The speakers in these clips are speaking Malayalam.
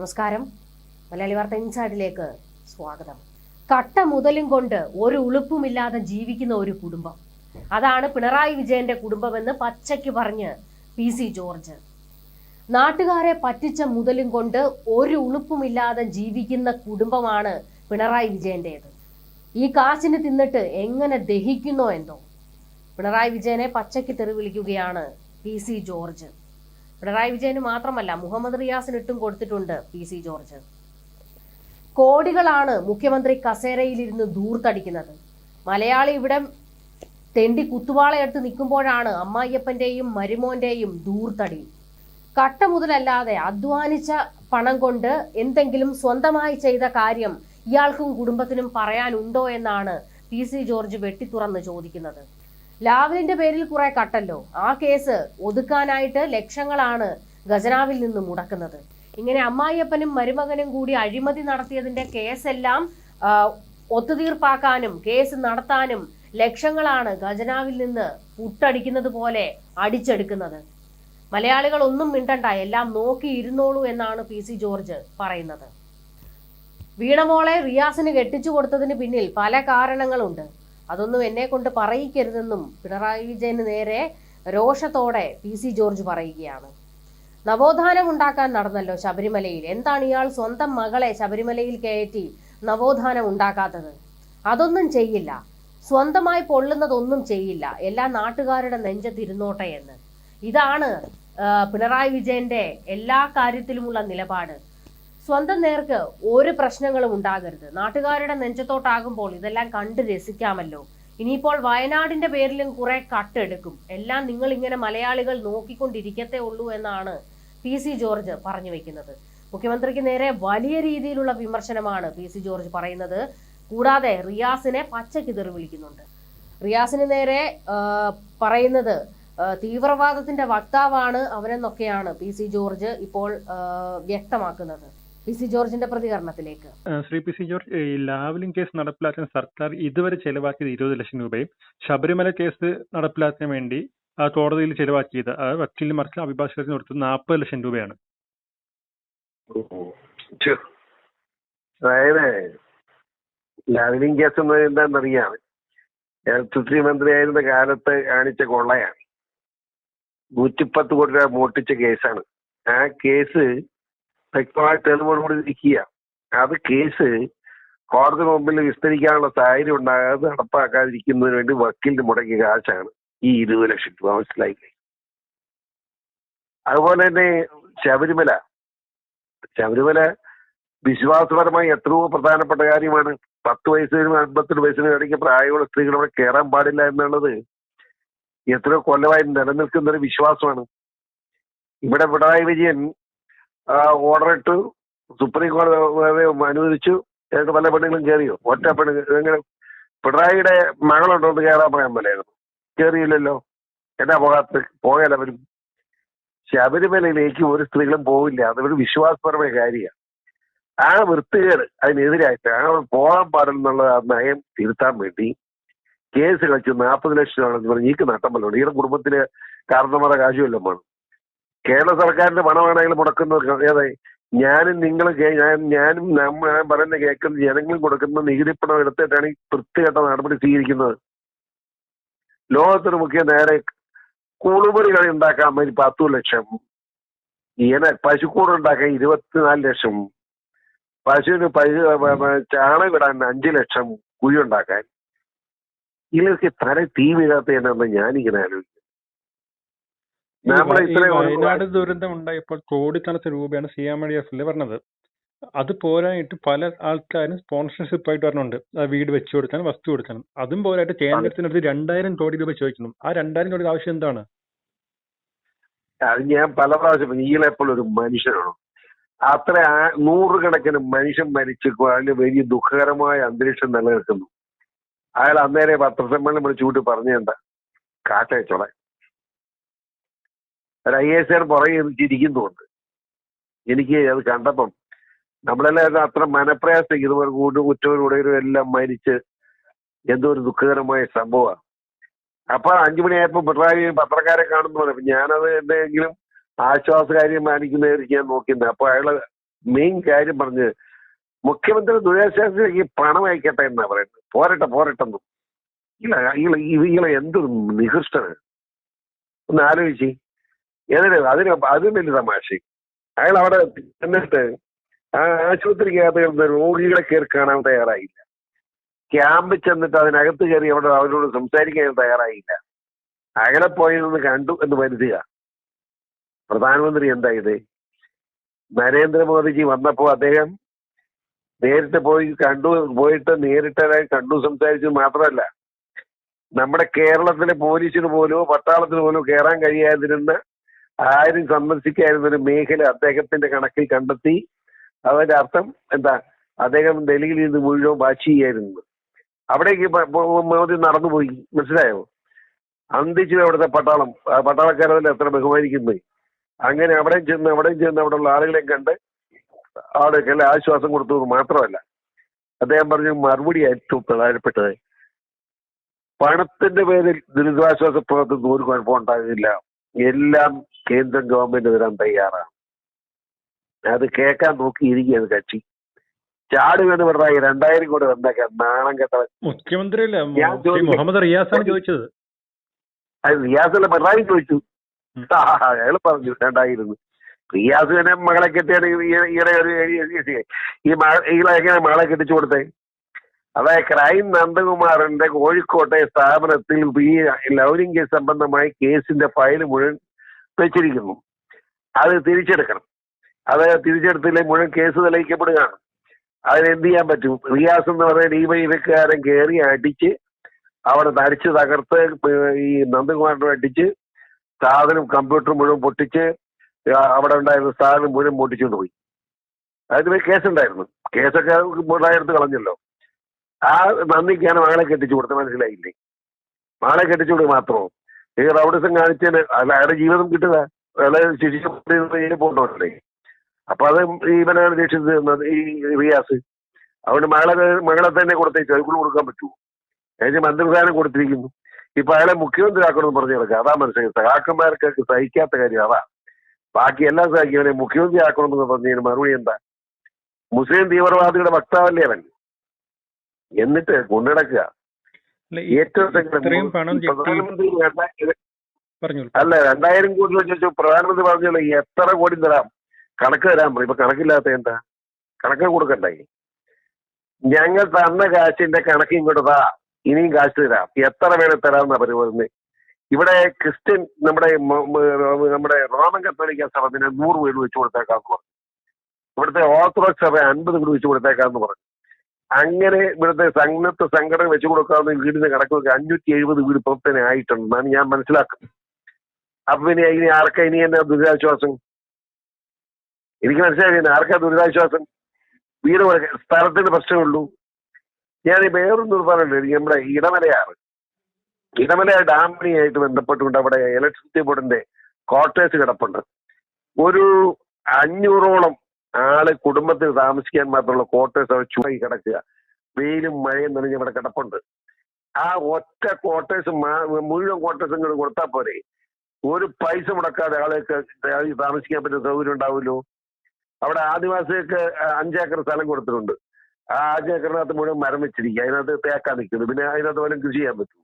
നമസ്കാരം. മലയാളി വാർത്ത ഇൻസൈഡിലേക്ക് സ്വാഗതം. കട്ട മുതലും കൊണ്ട് ഒരു ഉളുപ്പുമില്ലാതെ ജീവിക്കുന്ന ഒരു കുടുംബം. അതാണ് പിണറായി വിജയന്റെ കുടുംബമെന്ന് പച്ചയ്ക്ക് പറഞ്ഞ് പി സി ജോർജ്. നാട്ടുകാരെ പറ്റിച്ച മുതലും കൊണ്ട് ഒരു ഉളുപ്പുമില്ലാതെ ജീവിക്കുന്ന കുടുംബമാണ് പിണറായി വിജയന്റേത്. ഈ കാശിന് തിന്നിട്ട് എങ്ങനെ ദഹിക്കുന്നോ എന്തോ. പിണറായി വിജയനെ പച്ചയ്ക്ക് തെറി വിളിക്കുകയാണ് പി സി ജോർജ്. പിണറായി വിജയന് മാത്രമല്ല മുഹമ്മദ് റിയാസിന് ഇട്ടും കൊടുത്തിട്ടുണ്ട് പി സി ജോർജ്. കോടികളാണ് മുഖ്യമന്ത്രി കസേരയിലിരുന്ന് ദൂർത്തടിക്കുന്നത്. മലയാളി ഇവിടെ തെണ്ടി കുത്തുവാളയെടുത്ത് നിൽക്കുമ്പോഴാണ് അമ്മായിയപ്പന്റെയും മരുമോന്റെയും ദൂർത്തടി. കട്ട മുതലല്ലാതെ അധ്വാനിച്ച പണം കൊണ്ട് എന്തെങ്കിലും സ്വന്തമായി ചെയ്ത കാര്യം ഇയാൾക്കും കുടുംബത്തിനും പറയാനുണ്ടോ എന്നാണ് പി സി ജോർജ് വെട്ടിത്തുറന്ന് ചോദിക്കുന്നത്. ലാവലിന്റെ പേരിൽ കുറെ കട്ടല്ലോ. ആ കേസ് ഒതുക്കാനായിട്ട് ലക്ഷങ്ങളാണ് ഖജനാവിൽ നിന്ന് മുടക്കുന്നത്. ഇങ്ങനെ അമ്മായിയപ്പനും മരുമകനും കൂടി അഴിമതി നടത്തിയതിന്റെ കേസെല്ലാം ഒത്തുതീർപ്പാക്കാനും കേസ് നടത്താനും ലക്ഷങ്ങളാണ് ഖജനാവിൽ നിന്ന് പുട്ടടിക്കുന്നത് പോലെ അടിച്ചെടുക്കുന്നത്. മലയാളികൾ ഒന്നും മിണ്ടണ്ട എല്ലാം നോക്കി ഇരുന്നോളൂ എന്നാണ് പി സി ജോർജ് പറയുന്നത്. വീണമോളെ റിയാസിന് കെട്ടിച്ചു കൊടുത്തതിന് പിന്നിൽ പല കാരണങ്ങളുണ്ട്. അതൊന്നും എന്നെ കൊണ്ട് പറയിക്കരുതെന്നും പിണറായി വിജയന് നേരെ രോഷത്തോടെ പി സി ജോർജ് പറയുകയാണ്. നവോത്ഥാനം ഉണ്ടാക്കാൻ നടന്നല്ലോ ശബരിമലയിൽ. എന്താണ് ഇയാൾ സ്വന്തം മകളെ ശബരിമലയിൽ കയറ്റി നവോത്ഥാനം ഉണ്ടാക്കാത്തത്? അതൊന്നും ചെയ്യില്ല. സ്വന്തമായി പൊള്ളുന്നതൊന്നും ചെയ്യില്ല. എല്ലാ നാട്ടുകാരുടെ നെഞ്ചത്തിരുന്നോട്ടെ എന്ന്. ഇതാണ് പിണറായി വിജയന്റെ എല്ലാ കാര്യത്തിലുമുള്ള നിലപാട്. സ്വന്തം നേർക്ക് ഒരു പ്രശ്നങ്ങളും ഉണ്ടാകരുത്. നാട്ടുകാരുടെ നെഞ്ചത്തോട്ടാകുമ്പോൾ ഇതെല്ലാം കണ്ട് രസിക്കാമല്ലോ. ഇനിയിപ്പോൾ വയനാടിന്റെ പേരിലും കുറെ കട്ടെടുക്കും എല്ലാം നിങ്ങൾ ഇങ്ങനെ മലയാളികൾ നോക്കിക്കൊണ്ടിരിക്കത്തേ ഉള്ളൂ എന്നാണ് പി സി ജോർജ് പറഞ്ഞു വെക്കുന്നത്. മുഖ്യമന്ത്രിക്ക് നേരെ വലിയ രീതിയിലുള്ള വിമർശനമാണ് പി സി ജോർജ് പറയുന്നത്. കൂടാതെ റിയാസിനെ പച്ചക്കിതറി തെറി വിളിക്കുന്നുണ്ട്. റിയാസിന് നേരെ പറയുന്നത് തീവ്രവാദത്തിന്റെ വക്താവാണ് അവനെന്നൊക്കെയാണ് പി സി ജോർജ് ഇപ്പോൾ വ്യക്തമാക്കുന്നത്. പി സി ജോർജിന്റെ പ്രതികരണത്തിലേക്ക്. ശ്രീ പി സി ജോർജ് ഈ ലാവലിംഗ് കേസ് നടപ്പിലാക്കാൻ സർക്കാർ ഇതുവരെ ചെലവാക്കിയത് ഇരുപത് ലക്ഷം രൂപയും ശബരിമല കേസ് നടപ്പിലാക്കാൻ വേണ്ടി ആ കോടതിയിൽ ചെലവാക്കിയത് വക്കീലിന് മറിച്ച് അഭിഭാഷകർക്ക് കൊടുത്തത് നാൽപ്പത് ലക്ഷം രൂപയാണ്. അതായത് ലാവലിംഗ് കേസ് എന്ന് എന്താണെന്നറിയാം ഇലക്ട്രിസിറ്റി മന്ത്രിയായിരുന്ന കാലത്ത് കാണിച്ച കൊള്ളയാണ്. നൂറ്റിപ്പത്ത് കോടി രൂപ മോട്ടിച്ച കേസാണ്. ആ കേസ് വ്യക്തമായ തെളിവോടുകൂടി ഇരിക്കുക. അത് കേസ് കോടതി മുമ്പിൽ വിസ്തരിക്കാനുള്ള സാഹചര്യം ഉണ്ടാകാതെ നടപ്പാക്കാതിരിക്കുന്നതിന് വേണ്ടി വക്കീലിന് മുടക്കിയ കാശാണ് ഈ ഇരുപത് ലക്ഷം രൂപ. മനസ്സിലായില്ലേ? അതുപോലെ തന്നെ ശബരിമല. ശബരിമല വിശ്വാസപരമായി എത്രയോ പ്രധാനപ്പെട്ട കാര്യമാണ്. പത്ത് വയസ്സിനും അൻപത്തെട്ട് വയസ്സിനും ഇടയ്ക്ക് പ്രായമുള്ള സ്ത്രീകൾ അവിടെ കയറാൻ പാടില്ല എന്നുള്ളത് എത്രയോ കൊല്ലമായി നിലനിൽക്കുന്ന ഒരു വിശ്വാസമാണ്. ഇവിടെ പിണറായി വിജയൻ ഓർഡർ ഇട്ട്. സുപ്രീം കോടതി അനുവദിച്ചു. ഞങ്ങൾക്ക് പല പെണ്ണുങ്ങളും കയറിയോ ഒറ്റ പെണ്ണ് എങ്ങനെ? പിണറായിയുടെ മകളുണ്ടോ എന്ന് കയറാൻ പറയാൻ പോലെയായിരുന്നു കയറിയില്ലല്ലോ എന്നാ പോകാത്ത പോയാലവരും ശബരിമലയിലേക്ക് ഒരു സ്ത്രീകളും പോവില്ല. അതൊരു വിശ്വാസപരമായ കാര്യമാണ്. ആ വൃത്തികേട് അതിനെതിരായിട്ട് ആ പോകാൻ ആ നയം തിരുത്താൻ വേണ്ടി കേസ് കളിച്ച് നാൽപ്പത് ലക്ഷം ആണെന്ന് പറഞ്ഞ് ഈക്ക് നട്ടമ്പലുണ്ട് ഈയുടെ കുടുംബത്തിന് കാരണമാരെ കാശുമല്ലോ കേരള സർക്കാരിന്റെ പണമാണെങ്കിലും മുടക്കുന്നത് ഏതായി ഞാനും ഞാൻ ഞാനും ഞാൻ പറയുന്ന കേൾക്കുന്ന ജനങ്ങൾ കൊടുക്കുന്ന നികുതി പണം എടുത്തിട്ടാണ് ഈ വൃത്തികെട്ട നടപടി സ്വീകരിക്കുന്നത്. ലോകത്തിന് മുഖ്യ നേരെ കുളിമുറികൾ ഉണ്ടാക്കാൻ വേണ്ടി പത്തു ലക്ഷം. ഇങ്ങനെ പശുക്കൂട് ഉണ്ടാക്കാൻ ഇരുപത്തിനാല് ലക്ഷം. പശുവിന് പശു ചാണകം ഇടാൻ അഞ്ചു ലക്ഷം. കുഴി ഉണ്ടാക്കാൻ. ഇതിലൊക്കെ തല തീ വീഴാത്ത എന്നാണ് ഞാനിങ്ങനെ ആലോചിക്കുന്നത് ഈ നമ്മൾ വയ- ഈ ഇത്രയും വയനാട് ദുരന്തം ഉണ്ടായപ്പോൾ കോടിക്കണക്കിന് രൂപയാണ് സി എം ഡി എഫിൽ പറഞ്ഞത് അത് പോരായിട്ട് പല ആൾക്കാരും സ്പോൺസർഷിപ്പ് ആയിട്ട് വരുന്നുണ്ട് വീട് വെച്ചു കൊടുക്കാനും വസ്തു കൊടുക്കാനും അതും പോരായിട്ട് കേന്ദ്രത്തിനടുത്ത് രണ്ടായിരം കോടി രൂപ ചോദിക്കുന്നു. ആ രണ്ടായിരം കോടി ആവശ്യം എന്താണ്? അത് ഞാൻ പല പ്രാവശ്യം ഈളെപ്പോൾ ഒരു മനുഷ്യനാണ്. അത്ര നൂറുകണക്കിന് മനുഷ്യൻ മരിച്ച് അതിന് വലിയ ദുഃഖകരമായ അന്തരീക്ഷം നിലനിൽക്കുന്നു. അയാൾ അന്നേരെ പത്രസമ്മേളനം വിളിച്ചു കൂട്ടി പറഞ്ഞെന്താ കാട്ടയച്ചോളെ ഒരു ഐ എസ് ആർ പുറകെ ചിരിക്കുന്നുണ്ട് എനിക്ക് അത് കണ്ടപ്പം നമ്മളെല്ലാം അത്ര മനപ്രയാസം ഇതുപോലെ കൂട്ടും കുറ്റവും ഉടയരും എല്ലാം മരിച്ച് എന്തോ ഒരു ദുഃഖകരമായ സംഭവമാണ്. അപ്പൊ അഞ്ചു മണിയായപ്പോ പിണറായി പത്രക്കാരെ കാണുന്നു പറഞ്ഞു. ഞാനത് എന്തെങ്കിലും ആശ്വാസകാര്യം മാനിക്കുന്നതായിരിക്കും ഞാൻ നോക്കുന്നത് അപ്പൊ അയാൾ മെയിൻ കാര്യം പറഞ്ഞ് മുഖ്യമന്ത്രി ദുരിതാശ്വാസത്തിലേക്ക് പണം അയക്കട്ടെ എന്നാ പറയുന്നത്. പോരട്ടെ പോരട്ടെന്നും ഇല്ല ഇയാളെ എന്തൊരു എന്ത് നികൃഷ്ടന് ഒന്ന് ആലോചിച്ച്. ഏതിന്? അതിന് അതും വലിയ തമാശ. അയാൾ അവിടെ എന്നിട്ട് ആ ആശുപത്രിക്കകത്ത് കിടന്ന രോഗികളെ കയറി കാണാൻ തയ്യാറായില്ല. ക്യാമ്പ് ചെന്നിട്ട് അതിനകത്ത് കയറി അവിടെ അവരോട് സംസാരിക്കാൻ തയ്യാറായില്ല. അകലെ പോയതെന്ന് കണ്ടു എന്ന് കരുതുക പ്രധാനമന്ത്രി എന്താ ഇത്? നരേന്ദ്രമോദിജി വന്നപ്പോൾ അദ്ദേഹം നേരിട്ട് പോയി കണ്ടു പോയിട്ട് നേരിട്ട് കണ്ടു സംസാരിച്ചു മാത്രമല്ല. നമ്മുടെ കേരളത്തിലെ പോലീസിന് പോലും പട്ടാളത്തിന് പോലും കയറാൻ കഴിയാതിരുന്ന ആരും സന്ദർശിക്കാതിരുന്ന ഒരു മേഖല അദ്ദേഹത്തിന്റെ കണക്കിൽ കണ്ടെത്തി അതിന്റെ അർത്ഥം എന്താ? അദ്ദേഹം ഡൽഹിയിൽ നിന്ന് മുഴുവൻ വാച്ച് ചെയ്യായിരുന്നു. അവിടേക്ക് മോദി നടന്നുപോയി. മനസ്സിലായോ? അന്തിച്ചു അവിടുത്തെ പട്ടാളം ആ അത്ര ബഹുമാനിക്കുന്നത് അങ്ങനെ അവിടെയും ചെന്ന് അവിടെയും ചെന്ന് അവിടെയുള്ള ആളുകളെയും കണ്ട് ആളുകൾക്കെല്ലാം ആശ്വാസം കൊടുത്തു മാത്രമല്ല അദ്ദേഹം പറഞ്ഞു മറുപടി ഏറ്റവും പ്രധാനപ്പെട്ടത് പണത്തിന്റെ പേരിൽ ദുരിതാശ്വാസ പ്രവർത്തനത്തിന് ഒരു കുഴപ്പം ഉണ്ടാകില്ല എല്ലാം കേന്ദ്ര ഗവൺമെന്റ് തരാൻ തയ്യാറാണ് അത് കേൾക്കാൻ നോക്കിയിരിക്കുകയാണ് കക്ഷി ചാട് വീണ് പിണറായി രണ്ടായിരം കോടി വന്നേക്കാൻ നാണം കെട്ട മുഖ്യമന്ത്രി. മുഹമ്മദ് റിയാസാണ് ചോദിച്ചത് അത് റിയാസല്ല പിണറായി ചോദിച്ചു അയാൾ പറഞ്ഞു രണ്ടായിരുന്നു റിയാസ് തന്നെ മകളെ കെട്ടിയാണ് ഈ- ഈയിടെ ഒരു ഈ എങ്ങനെ മകളെ കെട്ടിച്ചു കൊടുത്തേ അതായത് ക്രൈം നന്ദകുമാറിന്റെ കോഴിക്കോട്ടെ സ്ഥാപനത്തിൽ ഈ കേസ് സംബന്ധമായി കേസിന്റെ ഫയൽ മുഴുവൻ വെച്ചിരിക്കുന്നു. അത് തിരിച്ചെടുക്കണം. അത് തിരിച്ചെടുത്തില്ലേ മുഴുവൻ കേസ് തെളിയിക്കപ്പെടുകയാണ്. അതിന് എന്ത് ചെയ്യാൻ പറ്റും? റിയാസ് എന്ന് പറയുന്ന ഡിവൈഫക്കാരൻ കയറി അടിച്ച് അവിടെ തടിച്ച് തകർത്ത് ഈ നന്ദകുമാറിനെ അടിച്ച് സാധനം കമ്പ്യൂട്ടർ മുഴുവൻ പൊട്ടിച്ച് അവിടെ ഉണ്ടായിരുന്ന സാധനം മുഴുവൻ പൊട്ടിച്ചുകൊണ്ട് പോയി. അതിന് കേസുണ്ടായിരുന്നു. കേസൊക്കെ മുതലായെടുത്ത് കളഞ്ഞല്ലോ. ആ നന്ദിക്കാണ് മകളെ കെട്ടിച്ചു കൊടുത്ത് മനസ്സിലായില്ലേ? മകളെ കെട്ടിച്ചു കൊടുക്കുക മാത്രമോ? ഈ റൗഡിസം കാണിച്ചതിന് അല്ല അയാളുടെ ജീവിതം കിട്ടുക. അയാളെ ശിക്ഷിക്കപ്പെടുന്ന പോകണ്ടല്ലേ അപ്പൊ അത് ഇവനാണ് രക്ഷിച്ചത് ഈ റിയാസ്. അതുകൊണ്ട് മകളെ മകളെ തന്നെ കൊടുത്തേച്ചു കൂടെ കൊടുക്കാൻ പറ്റുമോ അതിന് മന്ത്രിസ്ഥാനം കൊടുത്തിരിക്കുന്നു. ഇപ്പൊ അയാളെ മുഖ്യമന്ത്രി ആക്കണമെന്ന് പറഞ്ഞു കിടക്കുക അതാ മനസ്സിലായി സഹാക്കന്മാർക്കൊക്കെ സഹിക്കാത്ത കാര്യം അതാ. ബാക്കി എല്ലാം സഹിക്കും മുഖ്യമന്ത്രി ആക്കണമെന്ന് പറഞ്ഞതിന് മറുപടി എന്താ? മുസ്ലിം തീവ്രവാദികളുടെ വക്താവല്ലേ അവൻ? എന്നിട്ട് കൊണ്ടിടക്കുക ഏറ്റവും അല്ല രണ്ടായിരം കോടി ചോദിച്ചു പ്രധാനമന്ത്രി പറഞ്ഞല്ലോ എത്ര കോടി തരാം? കണക്ക് തരാൻ പറയും. ഇപ്പൊ കണക്കില്ലാത്ത എന്താ? കണക്ക് കൊടുക്കണ്ടേ? ഞങ്ങൾ തന്ന കാശിന്റെ കണക്ക് ഇങ്ങോട്ട് താ. ഇനിയും കാശ് തരാം. എത്ര വേണേ തരാമെന്നാ പറയുന്നത് ഇവിടെ ക്രിസ്ത്യൻ നമ്മുടെ നമ്മുടെ റോമൻ കത്തോലിക്ക സഭ പിന്നെ നൂറ് വീട് വെച്ച് കൊടുത്തേക്കാന്ന് പറഞ്ഞു. ഇവിടുത്തെ ഓർത്തഡോക്സ് സഭ അൻപത് വീട് വെച്ച് കൊടുത്തേക്കാന്ന് പറഞ്ഞു. അങ്ങനെ ഇവിടുത്തെ സന്നദ്ധ സംഘടന വെച്ചു കൊടുക്കാവുന്ന വീടിന്റെ കണക്കൊക്കെ അഞ്ഞൂറ്റി എഴുപത് വീട് ഇപ്പം തന്നെ ആയിട്ടുണ്ടെന്നാണ് ഞാൻ മനസ്സിലാക്കുന്നത്. അപ്പൊ പിന്നെ ഇനി ആർക്കാ ഇനി എന്നാ ദുരിതാശ്വാസം? എനിക്ക് മനസ്സിലായി ആർക്കാ ദുരിതാശ്വാസം? വീട് സ്ഥലത്തിന് പ്രശ്നമുള്ളൂ. ഞാൻ വേറൊന്നും പറഞ്ഞില്ല നമ്മുടെ ഇടമലയാറ് ഇടമല ഡാമിനിയായിട്ട് ബന്ധപ്പെട്ടുകൊണ്ട് അവിടെ ഇലക്ട്രിസിറ്റി ബോർഡിന്റെ ക്വാർട്ടേഴ്സ് കിടപ്പുണ്ട്. ഒരു അഞ്ഞൂറോളം ആൾ കുടുംബത്തിൽ താമസിക്കാൻ മാത്രമുള്ള ക്വാർട്ടേഴ്സ് അവിടെ ചൂടായി കിടക്കുക. വെയിലും മഴയും നനഞ്ഞ് അവിടെ കിടപ്പുണ്ട്. ആ ഒറ്റ ക്വാർട്ടേഴ്സ് മുഴുവൻ ക്വാർട്ടേഴ്സ് ഇങ്ങോട്ട് കൊടുത്താൽ പോരെ. ഒരു പൈസ മുടക്കാതെ ആൾക്ക് താമസിക്കാൻ പറ്റുന്ന സൗകര്യം ഉണ്ടാവുമല്ലോ? അവിടെ ആദിവാസികൾക്ക് അഞ്ചേക്കർ സ്ഥലം കൊടുത്തിട്ടുണ്ട്. ആ അഞ്ചേക്കറിനകത്ത് മുഴുവൻ മരം വെച്ചിരിക്കുക. അതിനകത്ത് തേക്കാൻ നിൽക്കുന്നു. പിന്നെ അതിനകത്ത് പോലും കൃഷി ചെയ്യാൻ പറ്റും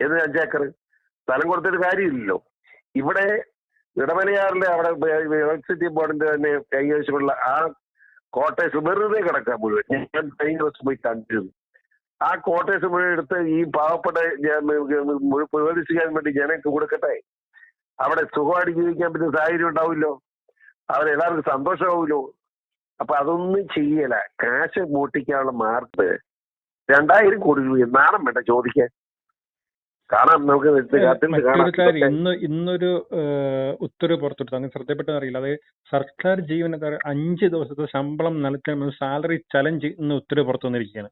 എന്ന് അഞ്ചേക്കർ സ്ഥലം കൊടുത്തിട്ട് കാര്യമില്ലല്ലോ. ഇവിടെ ഇടമലയാറിന്റെ അവിടെ ഇലക്ട്രിസിറ്റി ബോർഡിന്റെ തന്നെ കൈവശമുള്ള ആ കോട്ടേഴ്സ് വെറുതെ കിടക്കാൻ മുഴുവൻ. ഞാൻ കഴിഞ്ഞ ദിവസം പോയി കണ്ടിരുന്നു. ആ കോട്ടേഴ്സ് മുഴുവൻ എടുത്ത് ഈ പാവപ്പെട്ട പ്രതിഷ്ഠിക്കാൻ വേണ്ടി ജനങ്ങൾക്ക് കൊടുക്കട്ടെ. അവിടെ സുഖമായിട്ട് ജീവിക്കാൻ പറ്റുന്ന സാഹചര്യം ഉണ്ടാവില്ലോ അവരെല്ലാവർക്കും സന്തോഷമാവില്ലോ അപ്പൊ അതൊന്നും ചെയ്യല കാശ് മൂട്ടിക്കാനുള്ള മാർക്ക് രണ്ടായിരം കോടി രൂപ നാണം വേണ്ട ചോദിക്കാൻ. കാണാം നമുക്ക് ഇന്ന് ഇന്നൊരു ഉത്തരവ് പുറത്തുവിട്ടു. അങ്ങനെ ശ്രദ്ധപ്പെട്ടെന്ന് അറിയില്ല. അത് സർക്കാർ ജീവനക്കാർ അഞ്ച് ദിവസത്തെ ശമ്പളം നൽകണമെന്ന് സാലറി ചലഞ്ച് ഇന്ന് ഉത്തരവ് പുറത്തു വന്നിരിക്കുകയാണ്.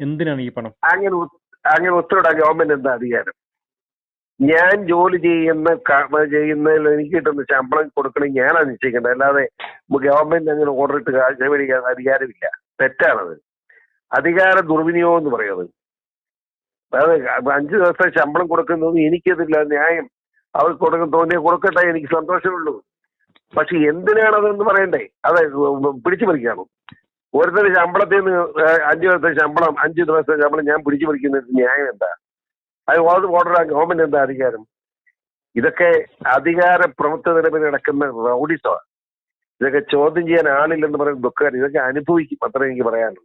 എന്തിനാണ് ഈ പണം? അങ്ങനെ അങ്ങനെ ഉത്തരവിടാൻ ഗവൺമെന്റ് എന്താ അധികാരം? ഞാൻ ജോലി ചെയ്യുന്ന ചെയ്യുന്നതിൽ എനിക്ക് കിട്ടുന്ന ശമ്പളം കൊടുക്കണം ഞാനാണ് നിശ്ചയിക്കേണ്ടത്. അല്ലാതെ ഗവൺമെന്റ് അങ്ങനെ ഓർഡർ ഇട്ട് മേടിക്കാൻ അധികാരമില്ല. തെറ്റാണത്. അധികാര ദുർവിനിയോഗം എന്ന് പറയുന്നത്. അതായത് അഞ്ച് ദിവസത്തെ ശമ്പളം കൊടുക്കുന്നത് എനിക്കതില്ല ന്യായം. അവർക്ക് കൊടുക്കാൻ തോന്നിയ കൊടുക്കട്ടെ എനിക്ക് സന്തോഷമുള്ളൂ. പക്ഷെ എന്തിനാണ് അതെന്ന് പറയണ്ടേ? അതെ പിടിച്ചു പറിക്കാണോ ഓരോരുത്തരുടെ ശമ്പളത്തിൽ നിന്ന് അഞ്ചു ദിവസത്തെ ശമ്പളം അഞ്ചു ദിവസത്തെ ശമ്പളം ഞാൻ പിടിച്ചു പറിക്കുന്ന ന്യായം എന്താ? അത് ഓർഡർ ഓർഡർ ഗവൺമെന്റ് എന്താ അധികാരം? ഇതൊക്കെ അധികാര പ്രമുഖ നടക്കുന്ന റൗഡിസമാണ് ഇതൊക്കെ ചോദ്യം ചെയ്യാൻ ആളില്ലെന്ന് പറയുന്ന ദുഃഖകാരം ഇതൊക്കെ അനുഭവിക്കും അത്ര എനിക്ക് പറയാനുള്ളൂ.